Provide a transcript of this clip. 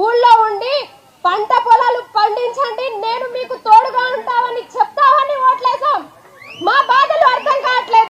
ఊళ్ళో ఉండి పంట పొలాలు పండించండి నేను మీకు తోడుగా